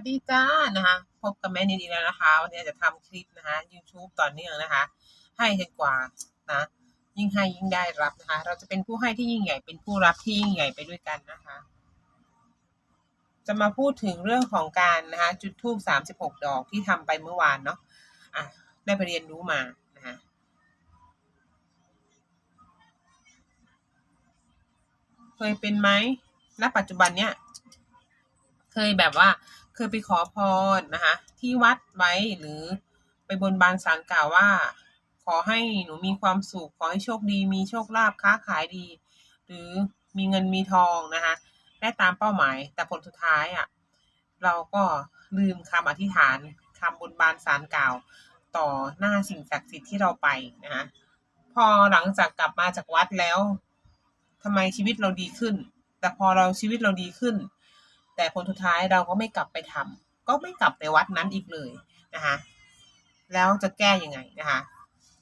วัสดีจ้านะคะ พบกับแม่นิดอีกแล้วนะคะ วันนี้จะทำคลิปนะคะ YouTube ต่อเนื่องนะคะ ให้จนกว่านะ ยิ่งให้ยิ่งได้รับนะคะ เราจะเป็นผู้ให้ที่ยิ่งใหญ่เป็นผู้รับที่ยิ่งใหญ่ไปด้วยกันนะคะ จะมาพูดถึงเรื่องของการนะคะ จุดธูปสามสิบหกดอกที่ทำไปเมื่อวานเนาะอะได้ไปเรียนรู้มานะคะเคยเป็นไหมณปัจจุบันเนี้ยเคยแบบว่า เคยไปขอพรนะคะที่วัดไว้หรือไปบนบานสารกล่าวว่า ขอให้หนูมีความสุขขอให้โชคดี มีโชคลาภค้าขายดี หรือมีเงินมีทองนะคะได้ตามเป้าหมายแต่ผลสุดท้ายอะเราก็ลืมคำอธิษฐานคำบนบานสารกล่าวต่อหน้าสิ่งศักดิ์สิทธิ์ที่เราไปนะคะพอหลังจากกลับมาจากวัดแล้วทำไมชีวิตเราดีขึ้น แต่พอเราชีวิตเราดีขึ้น แต่ผลสุดท้ายเราก็ไม่กลับไปทำก็ไม่กลับไปวัดนั้นอีกเลยนะคะแล้วจะแก้ยังไงนะคะ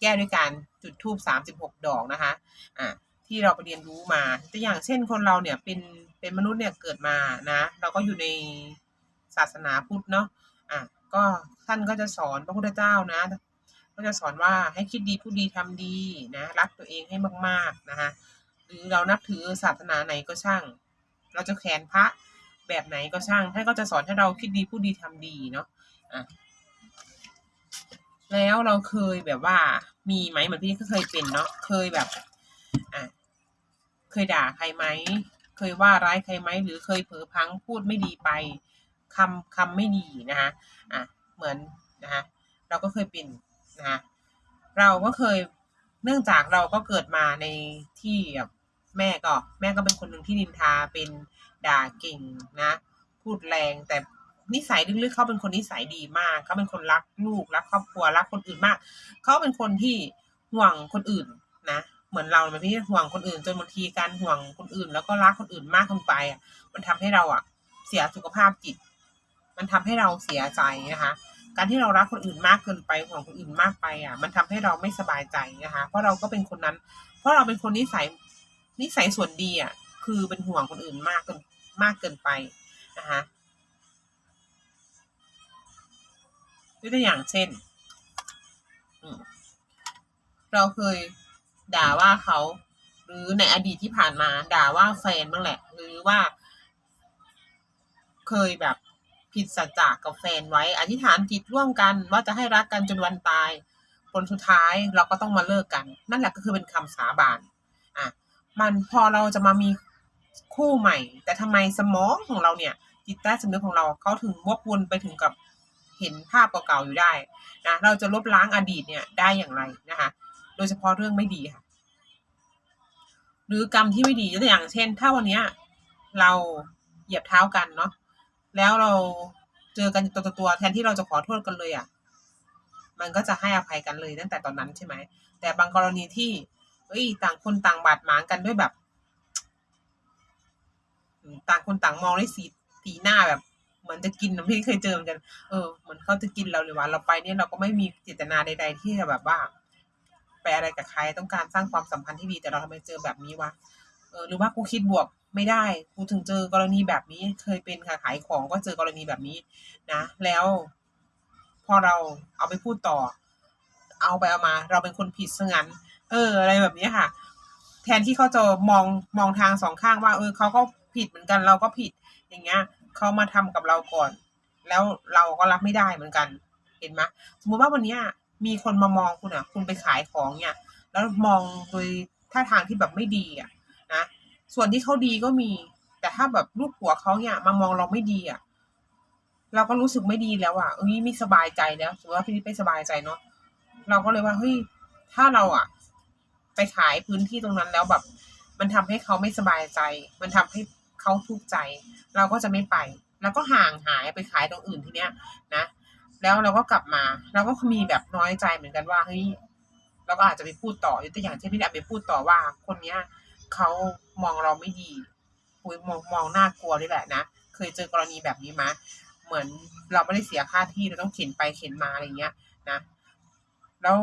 แก้ด้วยการจุดธูปสามสิบหกดอกนะคะอะที่เราไปเรียนรู้มาตัวอย่างเช่นคนเราเนี่ยเป็นเป็นมนุษย์เนี่ยเกิดมานะเราก็อยู่ในศาสนาพุทธเนาะอะก็ท่านก็จะสอนพระพุทธเจ้านะก็จะสอนว่าให้คิดดีพูดดีทำดีนะรักตัวเองให้มากๆนะคะหรือเรานับถือศาสนาไหนก็ช่าง เราจะแขนพระ แบบไหนก็ช่างท่านก็จะสอนให้เราคิดดีพูดดีทำดีเนาะอะแล้วเราเคยแบบว่า มีไหมเหมือนพี่ก็เคยเป็นเนาะเคยแบบอะเคยด่าใครไหมเคยว่าร้ายใครไหมหรือเคยเผลอพังพูดไม่ดีไปคำคำไม่ดีนะคะอะเหมือนนะคะเราก็เคยเป็นนะคะเราก็เคยเนื่องจากเราก็เกิดมาในที่แบบแม่ก็ แม่ก็เป็นคนหนึ่งที่นินทาเป็น ด่าเก่งนะ พูดแรงแต่นิสัยลึกๆเขาเป็นคนนิสัยดีมาก เขาเป็นคนรักลูกรักครอบครัวรักคนอื่นมาก เขาเป็นคนที่ห่วงคนอื่นนะ เหมือนเราเป็นที่ห่วงคนอื่น จนบางทีการห่วงคนอื่น แล้วก็รักคนอื่นมากเกินไปอะ มันทำให้เราอะ เสียสุขภาพจิต มันทำให้เราเสียใจนะคะ การที่เรารักคนอื่นมากเกินไปห่วงคนอื่นมากไปอะ มันทำให้เราไม่สบายใจนะคะ เพราะเราก็เป็นคนนั้น เพราะเราเป็นคนนิสัยนิสัยส่วนดีอะ คือเป็นห่วงคนอื่นมากเกินมากเกินไปนะคะยกตัวอย่างเช่น เราเคยด่าว่าเขาหรือในอดีตที่ผ่านมา ด่าว่าแฟนบ้างแหละ หรือว่า เคยแบบผิดสัจจะกับแฟนไว้ อธิษฐานจิตร่วมกัน ว่าจะให้รักกันจนวันตายผลสุดท้ายเราก็ต้องมาเลิกกัน นั่นแหละก็คือเป็นคำสาบานอะมันพอเราจะมามี คู่ใหม่ แต่ทำไมสมองของเราเนี่ย จิตใต้สำนึกของเราเขาถึงวกวนไปถึงกับเห็นภาพเก่าๆอยู่ได้นะเราจะลบล้างอดีตเนี่ยได้อย่างไรนะคะ โดยเฉพาะเรื่องไม่ดีค่ะ หรือกรรมที่ไม่ดีตัวอย่างเช่น ถ้าวันนี้เราเหยียบเท้ากันเนาะแล้วเราเจอกันตัวต่อตัวแทนที่เราจะขอโทษกันเลยอะ่ะ มันก็จะให้อภัยกันเลยตั้งแต่ตอนนั้นใช่ไหมแต่บางกรณีที่เอ้ยต่างคนต่างบาดหมางกันด้วยแบบ ต่างคนต่างมองด้วยสีสีหน้าแบบเหมือนจะกินนะพี่เคยเจอเหมือนกัน เออเหมือนเขาจะกินเราเลยว่าเราไปเนี่ยเราก็ไม่มีเจตนาใด ๆ ที่จะแบบว่าไปอะไรกับใครต้องการสร้างความสัมพันธ์ที่ดีแต่เราทำไมเจอแบบนี้วะเออหรือว่ากูคิดบวกไม่ได้กูถึงเจอกรณีแบบนี้เคยเป็นค่ะขายของก็เจอกรณีแบบนี้นะ แล้ว พอเราเอาไปพูดต่อ เอาไปเอามา เราเป็นคนผิดซะงั้น เออ อะไรแบบนี้ค่ะ แทนที่เขาจะมองมองทางสองข้างว่า เออเขาก็ ผิดเหมือนกันเราก็ผิดอย่างเงี้ยเขามาทำกับเราก่อน แล้วเราก็รับไม่ได้เหมือนกัน เห็นไหมสมมุติว่าวันนี้มีคนมามองคุณอะ คุณไปขายของเนี่ย แล้วมองโดยท่าทางที่แบบไม่ดีอะนะส่วนที่เขาดีก็มี แต่ถ้าแบบลูกหัวเขาเนี่ย มามองเราไม่ดีอะเราก็รู้สึกไม่ดีแล้วอะเอ้ยไม่สบายใจแล้วสมมติว่าพี่นิดไม่สบายใจเนาะเราก็เลยว่าเฮ้ยถ้าเราอะ ไปขายพื้นที่ตรงนั้นแล้วแบบ มันทำให้เขาไม่สบายใจ มันทำให้ เขาทุกข์ใจ เราก็จะไม่ไปแล้วก็ห่างหายไปขายตรงอื่นทีเนี้ยนะแล้วเราก็กลับมาเราก็มีแบบน้อยใจเหมือนกันว่าเฮ้ยเราก็อาจจะไปพูดต่อยกตัวอย่างเช่นพี่แอบไปพูดต่อว่า คนเนี้ยเขามองเราไม่ดีคุยมองมองน่ากลัวด้วยแหละนะเคยเจอกรณีแบบนี้มาเหมือนเราไม่ได้เสียค่าที่เราต้องเข็นไปเข็นมาอะไรเงี้ยนะแล้ว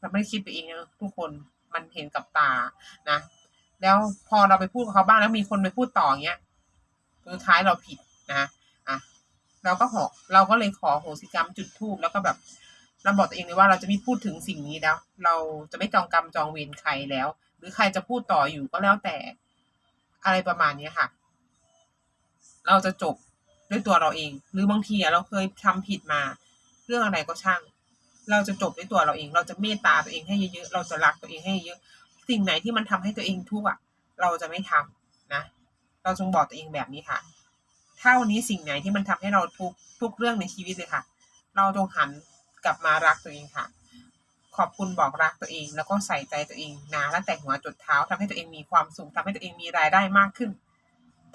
เราไม่ได้คิดไปเองนะทุกคนมันเห็นกับตานะ แล้วพอเราไปพูดกับเขาบ้างแล้วมีคนไปพูดต่อเงี้ยสุดท้ายเราผิดนะอะเราก็ขอเราก็เลยขอโหสิกรรมจุดทูบแล้วก็แบบเราบอกตัวเองเลยว่าเราจะไม่พูดถึงสิ่งนี้แล้ว เราจะไม่จองกรรมจองเวรใครแล้ว หรือใครจะพูดต่ออยู่ก็แล้วแต่อะไรประมาณเนี้ยค่ะ เราจะจบด้วยตัวเราเอง หรือบางทีเราเคยทำผิดมา เรื่องอะไรก็ช่าง เราจะจบด้วยตัวเราเอง เราจะเมตตาตัวเองให้เยอะๆเราจะรักตัวเองให้เยอะ สิ่งไหนที่มันทำให้ตัวเองทุกข์อะเราจะไม่ทำนะ เราจงบอกตัวเองแบบนี้ค่ะถ้าวันนี้สิ่งไหนที่มันทำให้เราทุกข์ทุกเรื่องในชีวิตเลยค่ะ เราจงหันกลับมารักตัวเองค่ะ ขอบคุณบอกรักตัวเอง แล้วก็ใส่ใจตัวเองนะตั้งแต่หัวจดเท้าทำให้ตัวเองมีความสุขทำให้ตัวเองมีรายได้มากขึ้น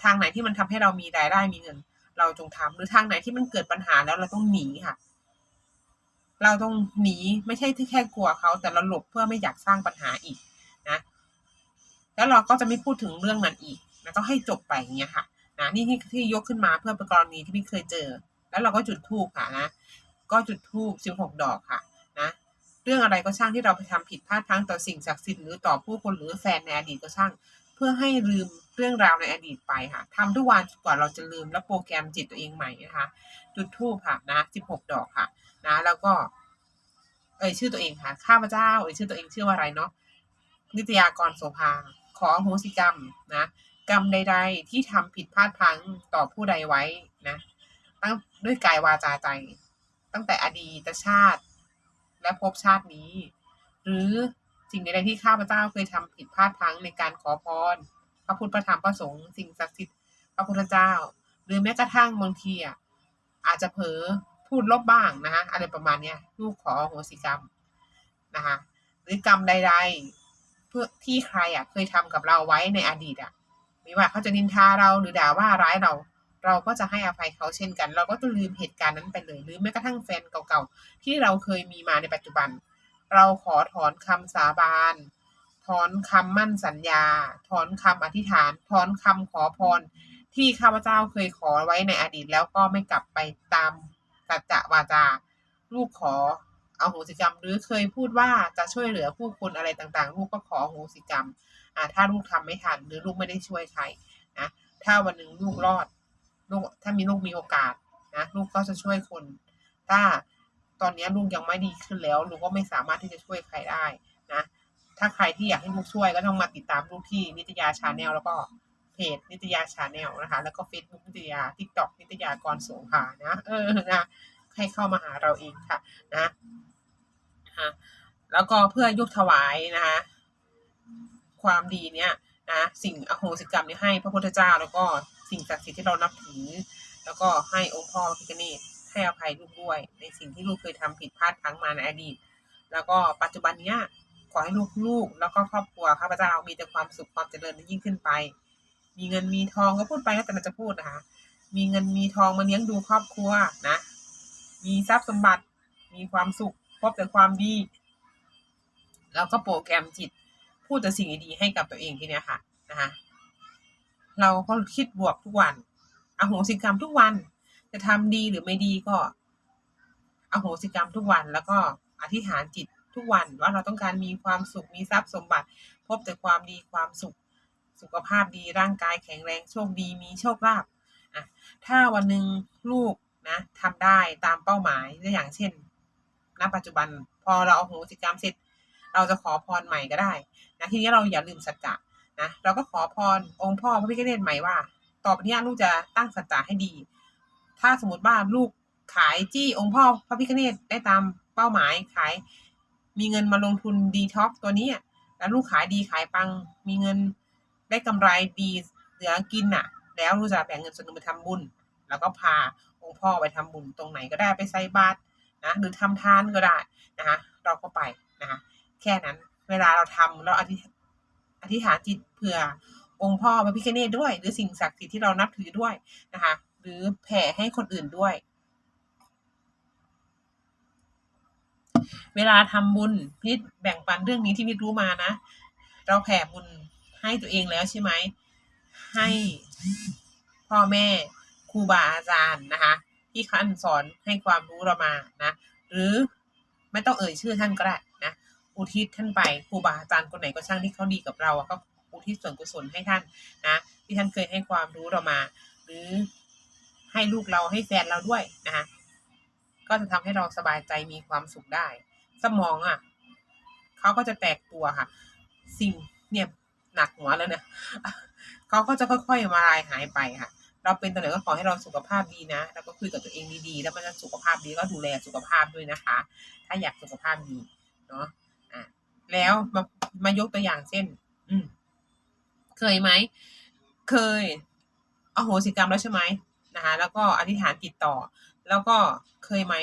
ทางไหนที่มันทำให้เรามีรายได้มีเงิน เราจงทำหรือทางไหนที่มันเกิดปัญหาแล้วเราต้องหนีค่ะ เราต้องหนีไม่ใช่ที่แค่กลัวเขาแต่เราหลบเพื่อไม่อยากสร้างปัญหาอีก แล้วเราก็จะไม่พูดถึงเรื่องนั้นอีกนะก็ให้จบไปอย่างเงี้ยค่ะนะนี่ที่ที่ยกขึ้นมาเพื่อเป็นกรณีที่พี่เคยเจอ แล้วเราก็จุดธูปค่ะนะก็จุดธูปสิบหกดอกค่ะนะเรื่องอะไรก็ช่างที่เราไปทำผิดพลาดพลั้งต่อสิ่งศักดิ์สิทธิ์หรือต่อผู้คนหรือแฟนในอดีตก็ช่าง เพื่อให้ลืมเรื่องราวในอดีตไปค่ะทำทุกวันกว่าเราจะลืมแล้วโปรแกรมจิตตัวเองใหม่นะคะจุดธูปค่ะนะสิบหกดอกค่ะ นะ แล้วก็ เอ่ยชื่อตัวเองค่ะข้าพเจ้าเอ่ยชื่อตัวเองชื่อว่าอะไรเนาะนิตยากรโสภา ขอโหสิกรรมนะกรรมใด ๆ ที่ทำผิดพลาดพลั้งต่อผู้ใดไว้นะตั้งด้วยกายวาจาใจ ตั้งแต่อดีตชาติ และภพชาตินี้ หรือสิ่งใดๆที่ข้าพเจ้าเคยทำผิดพลาดพลั้งในการขอพรพระพุทธพระธรรมพระสงฆ์สิ่งศักดิ์สิทธิ์พระพุทธเจ้า หรือแม้กระทั่งบางทีอะอาจจะเผลอพูดลบบ้างนะคะอะไรประมาณเนี้ยลูกขอโหสิกรรมนะคะหรือกรรมใด ๆ พื่อที่ใครอะเคยทำกับเราไว้ในอดีตอะไม่ว่าเขาจะนินทาเราหรือด่าว่าร้ายเรา เราก็จะให้อภัยเขาเช่นกัน เราก็จะลืมเหตุการณ์นั้นไปเลย หรือแม้กระทั่งแฟนเก่าๆที่เราเคยมีมาในปัจจุบัน เราขอถอนคำสาบานถอนคำมั่นสัญญา ถอนคำอธิษฐาน ถอนคำขอพร ที่ข้าพเจ้าเคยขอไว้ในอดีตแล้วก็ไม่กลับไปตามสัจจะวาจา ลูกขอ อาโหสิกรรม หรือเคยพูดว่าจะช่วยเหลือผู้คนอะไรต่างๆ ลูกก็ขอโหสิกรรมอ่าถ้าลูกทำไม่ทันหรือลูกไม่ได้ช่วยใครนะถ้าวันหนึ่งลูกรอดลูกถ้ามีลูกมีโอกาสนะลูกก็จะช่วยคน ถ้าตอนนี้ลูกยังไม่ดีขึ้นแล้วลูกก็ไม่สามารถที่จะช่วยใครได้นะถ้าใครที่อยากให้ลูกช่วยก็ต้องมาติดตามลูกที่นิตยาชาแนลแล้วก็เพจนิตยาชาแนลนะคะ แล้วก็เฟซบุ๊กนิตยาทิกตอกนิตยากรโสภานะ เออนะให้เข้ามาหาเราเองค่ะ นะ ฮะแล้วก็เพื่อยกถวายนะคะความดีเนี้ยนะสิ่งอโหสิกรรมนี้ให้พระพุทธเจ้า แล้วก็สิ่งศักดิ์สิทธิ์ที่เรานับถือ แล้วก็ให้องค์พ่อพิฆเนศให้อภัยลูกด้วย ในสิ่งที่ลูกเคยทำผิดพลาดพลั้งมาในอดีต แล้วก็ปัจจุบันเนี้ยขอให้ลูกๆแล้วก็ครอบครัวข้าพเจ้ามีแต่ความสุขความเจริญยิ่งขึ้นไป มีเงินมีทองก็พูดไปแล้วแต่มันจะพูดนะคะมีเงินมีทองมาเลี้ยงดูครอบครัวนะ มีทรัพย์สมบัติมีความสุข พบแต่ความดี แล้วก็โปรแกรมจิต พูดแต่สิ่งดีๆให้กับตัวเองทีเนี้ยค่ะนะคะเราก็คิดบวกทุกวันอโหสิกรรมทุกวัน จะทำดีหรือไม่ดีก็อโหสิกรรมทุกวัน แล้วก็อธิษฐานจิตทุกวันว่าเราต้องการมีความสุขมีทรัพย์สมบัติ พบแต่ความดีความสุข สุขภาพดีร่างกายแข็งแรงโชคดีมีโชคลาภอะถ้าวันหนึ่งลูกนะทำได้ตามเป้าหมายอย่างเช่น ณปัจจุบัน พอเราเอาโหสิกรรมเสร็จ เราจะขอพรใหม่ก็ได้นะทีนี้เราอย่าลืมสัจจะนะเราก็ขอพรองค์พ่อพระพิฆเนศใหม่ว่า ต่อไปนี้ลูกจะตั้งสัจจะให้ดี ถ้าสมมติว่าลูกขายจี้องค์พ่อพระพิฆเนศได้ตามเป้าหมายขาย มีเงินมาลงทุนดีท็อกตัวนี้แล้วลูกขายดีขายปังมีเงินได้กำไรดีเหลือกินอะ แล้วลูกจะแบ่งเงินส่วนหนึ่งไปทำบุญ แล้วก็พาองค์พ่อไปทำบุญตรงไหนก็ได้ไปใส่บาตร นะหรือทำทานก็ได้นะคะเราก็ไปนะคะแค่นั้นเวลาเราทำแล้วอธิอธิษฐานจิตเผื่อองค์พ่อพระพิฆเนศด้วย หรือสิ่งศักดิ์สิทธิ์ที่เรานับถือด้วยนะคะหรือแผ่ให้คนอื่นด้วย เวลาทำบุญพิษแบ่งปันเรื่องนี้ที่พิษรู้มานะ เราแผ่บุญให้ตัวเองแล้วใช่ไหมให้พ่อแม่ครูบาอาจารย์นะคะ ที่ท่านสอนให้ความรู้เรามานะ หรือไม่ต้องเอ่ยชื่อท่านก็ได้นะอุทิศท่านไปครูบาอาจารย์คนไหนก็ช่างที่เขาดีกับเราอะก็อุทิศส่วนกุศลให้ท่านนะที่ท่านเคยให้ความรู้เรามา หรือให้ลูกเราให้แฟนเราด้วยนะคะก็จะทำให้เราสบายใจมีความสุขได้ สมองอะเขาก็จะแตกตัวค่ะ สิ่งเนี่ยหนักหัวแล้วเนี่ยเขาก็จะค่อยๆมาลายหายไปค่ะ เราเป็นตัวไหนก็ขอให้เราสุขภาพดีนะ แล้วก็คุยกับตัวเองดีๆ แล้วมันจะสุขภาพดีก็ดูแลสุขภาพด้วยนะคะ ถ้าอยากสุขภาพดีเนาะอะแล้วมามายกตัวอย่างเช่น อืม เคยไหม เคยอโหสิกรรมแล้วใช่ไหมนะคะ แล้วก็อธิษฐานติดต่อ แล้วก็เคยไหม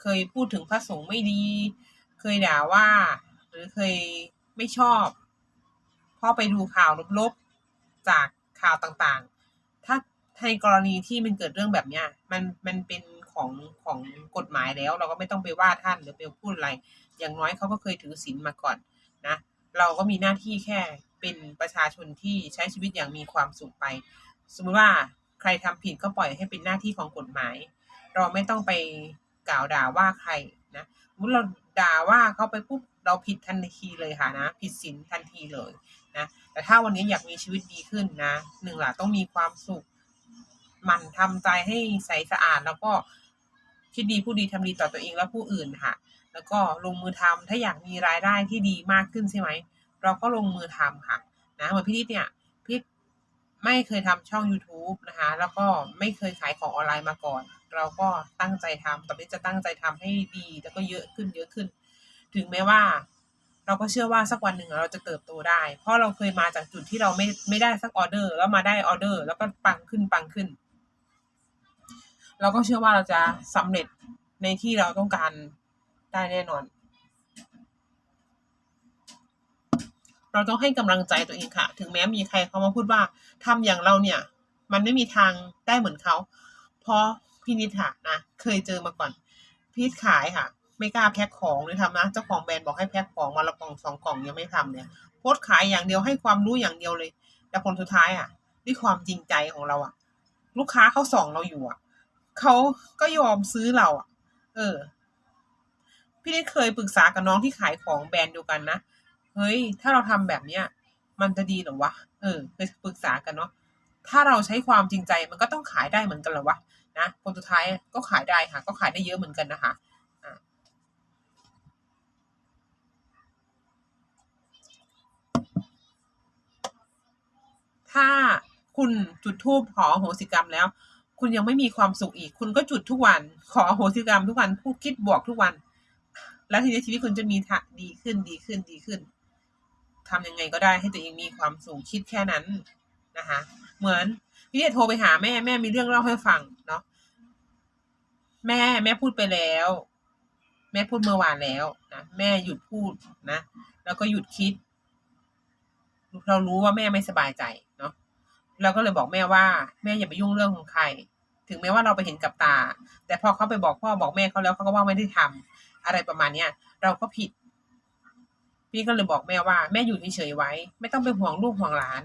เคยพูดถึงพระสงฆ์ไม่ดี เคยด่าว่า หรือเคยไม่ชอบพราะไปดูข่าวลบๆจากข่าวต่างๆ ในกรณีที่มันเกิดเรื่องแบบเนี้ยมันมันเป็นของของกฎหมายแล้ว เราก็ไม่ต้องไปว่าท่านหรือไปพูดอะไร อย่างน้อยเขาก็เคยถือศีลมาก่อนนะ เราก็มีหน้าที่แค่เป็นประชาชนที่ใช้ชีวิตอย่างมีความสุขไป สมมติว่าใครทำผิดก็ปล่อยให้เป็นหน้าที่ของกฎหมาย เราไม่ต้องไปกล่าวด่าว่าใครนะสมมติเราด่าว่าเขาไปปุ๊บเราผิดทันทีเลยค่ะนะ ผิดศีลทันทีเลยนะแต่ถ้าวันนี้อยากมีชีวิตดีขึ้นนะหนึ่งล่ะต้องมีความสุข หมันทำใจให้ใสสะอาด แล้วก็คิดดีพูดดีทำดีต่อตัวเองและผู้อื่นค่ะ แล้วก็ลงมือทำถ้าอยากมีรายได้ที่ดีมากขึ้นใช่ไหมเราก็ลงมือทำค่ะนะเหมือนพี่นิดเนี่ยพี่ไม่เคยทำช่อง YouTube นะคะ แล้วก็ไม่เคยขายของออนไลน์มาก่อน เราก็ตั้งใจทำตอนนี้จะตั้งใจทำให้ดีแล้วก็เยอะขึ้นเยอะขึ้น ถึงแม้ว่า เราก็เชื่อว่าสักวันหนึ่งเราจะเติบโตได้ เพราะเราเคยมาจากจุดที่เราไม่ไม่ได้สักออเดอร์ แล้วมาได้ออเดอร์ แล้วก็ปังขึ้นปังขึ้น เราก็เชื่อว่าเราจะสำเร็จในที่เราต้องการได้แน่นอน เราต้องให้กำลังใจตัวเองค่ะ ถึงแม้มีใครเขามาพูดว่าทำอย่างเราเนี่ย มันไม่มีทางได้เหมือนเขา เพราะพี่นิดค่ะนะเคยเจอมาก่อน พี่ขายค่ะ ไม่กล้าแพ็คของเลยทำนะเจ้าของแบรนด์บอกให้แพ็คของวันละกล่องสองกล่องยังไม่ทำเนี่ยโพสขายอย่างเดียวให้ความรู้อย่างเดียวเลย แต่ผลสุดท้ายอะ ด้วยความจริงใจของเราอะ ลูกค้าเขาส่องเราอยู่อะ เขาก็ยอมซื้อเราอะ เออ พี่นิดเคยปรึกษากับน้องที่ขายของแบรนด์เดียวกันนะเฮ้ย ถ้าเราทำแบบเนี้ย มันจะดีหรอวะเออเคยปรึกษากันเนาะถ้าเราใช้ความจริงใจมันก็ต้องขายได้เหมือนกันหรอวะนะผลสุดท้ายก็ขายได้ค่ะ ก็ขายได้เยอะเหมือนกันนะคะถ้าคุณจุดธูปขอโหสิกรรมแล้ว คุณยังไม่มีความสุขอีก คุณก็จุดทุกวัน ขอโหสิกรรมทุกวันพูดคิดบวกทุกวัน แล้วทีนี้ชีวิตคุณจะมีทะดีขึ้นดีขึ้นดีขึ้นทำยังไงก็ได้ให้ตัวเองมีความสุขคิดแค่นั้นนะคะ เหมือนพี่เนี่ยโทรไปหาแม่แม่มีเรื่องเล่าให้ฟังเนาะแม่แม่พูดไปแล้ว แม่พูดเมื่อวานแล้วนะแม่หยุดพูดนะแล้วก็หยุดคิด เรารู้ว่าแม่ไม่สบายใจ เราก็เลยบอกแม่ว่า แม่อย่าไปยุ่งเรื่องของใคร ถึงแม้ว่าเราไปเห็นกับตา แต่พอเขาไปบอกพ่อบอกแม่เขาแล้วเขาก็ว่าไม่ได้ทำอะไรประมาณเนี้ยเราก็ผิด พี่ก็เลยบอกแม่ว่า แม่อยู่เฉยๆไว้ ไม่ต้องไปห่วงลูกห่วงหลาน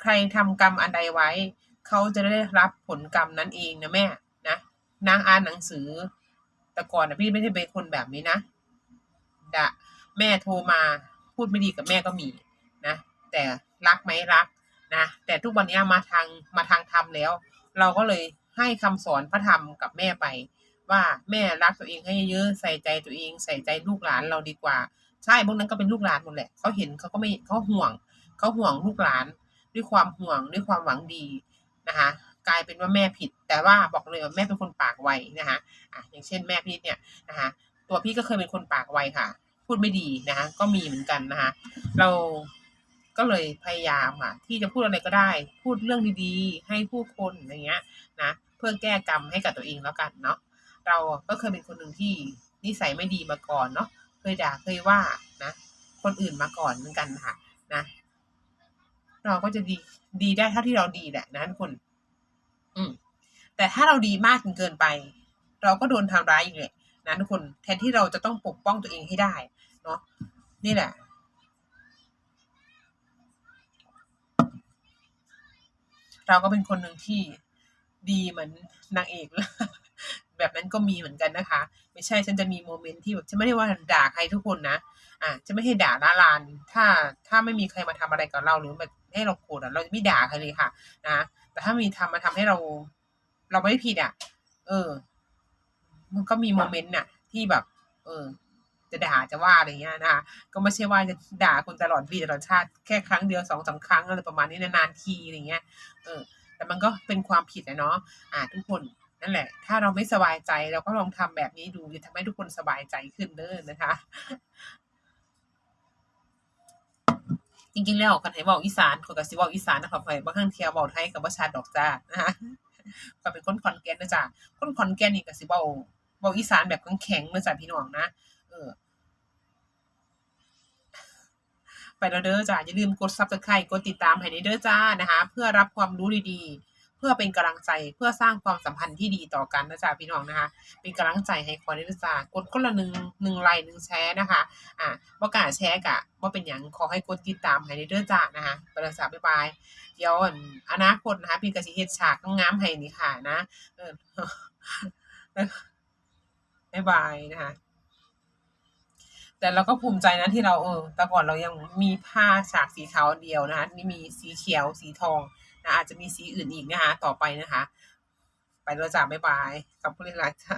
ใครทำกรรมอันใดไว้ เขาจะได้รับผลกรรมนั้นเองนะแม่นะนางอ่านหนังสือ แต่ก่อนนะพี่ไม่ได้เป็นคนแบบนี้นะดะแม่โทรมาพูดไม่ดีกับแม่ก็มีนะแต่รักไหมรัก นะแต่ทุกวันนี้มาทางมาทางธรรมแล้ว เราก็เลยให้คำสอนพระธรรมกับแม่ไป ว่าแม่รักตัวเองให้เยอะใส่ใจตัวเอง ใส่ใจลูกหลานเราดีกว่า ใช่พวกนั้นก็เป็นลูกหลานหมดแหละเขาเห็นเขาก็ไม่เขาห่วงเขาห่วงลูกหลาน ด้วยความห่วงด้วยความหวังดีนะคะกลายเป็นว่าแม่ผิด แต่ว่าบอกเลยว่าแม่เป็นคนปากไวนะคะอะอย่างเช่นแม่พี่เนี่ยนะคะตัวพี่ก็เคยเป็นคนปากไวค่ะ พูดไม่ดีนะคะก็มีเหมือนกันนะคะเรา ก็เลยพยายามค่ะที่จะพูดอะไรก็ได้ พูดเรื่องดีๆ ให้ผู้คนอย่างเงี้ยนะเพื่อแก้กรรมให้กับตัวเองแล้วกันเนาะเราก็เคยเป็นคนหนึ่งที่นิสัยไม่ดีมาก่อนเนาะเคยด่าเคยว่านะ คนอื่นมาก่อนเหมือนกันค่ะนะ เราก็จะดีดีได้เท่าที่เราดีแหละนะทุกคน อืม แต่ถ้าเราดีมากจนเกินไป เราก็โดนทำร้ายอีกแหละนะทุกคนแทนที่เราจะต้องปกป้องตัวเองให้ได้ เนาะนี่แหละ เราก็เป็นคนหนึ่งที่ดีเหมือนนางเอกแบบนั้นก็มีเหมือนกันนะคะ ไม่ใช่ฉันจะมีโมเมนต์ที่แบบฉันไม่ได้ว่าด่าใครทุกคนนะอะจะไม่ให้ด่าละลาน ถ้าถ้าไม่มีใครมาทำอะไรกับเราหรือแบบให้เราโกรธเราจะไม่ด่าใครเลยค่ะ นะแต่ถ้ามีทำมาทำให้เรา เราไม่ได้ผิดอะ เออ มันก็มีโมเมนต์น่ะ ที่แบบ เออ จะด่าจะว่าอะไรเงี้ยนะคะก็ไม่ใช่ว่าจะด่าคนตลอดปีตลอดชาติแค่ครั้งเดียวสองสามครั้งอะไรประมาณนี้นานๆทีอะไรเงี้ยเออแต่มันก็เป็นความผิดนะเนาะอ่าทุกคนนั่นแหละ ถ้าเราไม่สบายใจเราก็ลองทำแบบนี้ดูจะทำให้ทุกคนสบายใจขึ้นเด้อนะคะ จริงๆแล้วคันให้เว้าอีสานข้อยก็สิเว้าอีสานนะคะข้อยบางครั้งเที่ยเว้าไทยก็บ่ชัดดอกจ้านะคะก็เป็นคนขอนแก่นเด้อจ้าคนขอนแก่นนี่ก็สิเว้าเว้าอีสานแบบแข็งๆเด้อจ้าพี่น้องนะเออ ไปแล้วเด้อจ้าอย่าลืมกด Subscribe กดติดตามให้ได้เด้อจ้านะคะ เพื่อรับความรู้ดีๆ เพื่อเป็นกำลังใจเพื่อสร้างความสัมพันธ์ที่ดีต่อกันนะจ๊ะพี่น้องนะคะ เป็นกำลังใจให้คอยได้ด้วยจ้ากดคนละหนึ่งหนึ่งไลค์หนึ่งแชร์นะคะอะบ่กาแชร์กะบ่าเป็นหยังขอให้กดติดตามให้ได้เด้อจ้านะคะไปแล้วจ้าบ๊ายบายเดี๋ยวอนอนาคตนะคะพี่กสิเฮ็ดฉากงามให้นี่ค่ะนะเออบ๊ายบายนะคะ แต่เราก็ภูมิใจนะที่เราเออแต่ก่อนเรายังมีผ้าฉากสีขาวเดียวนะคะนี่มีสีเขียวสีทองนะอาจจะมีสีอื่นอีกนะคะ ต่อไปนะคะ ไปแล้วจ้าบ๊ายบายขอบคุณหลายๆจ้า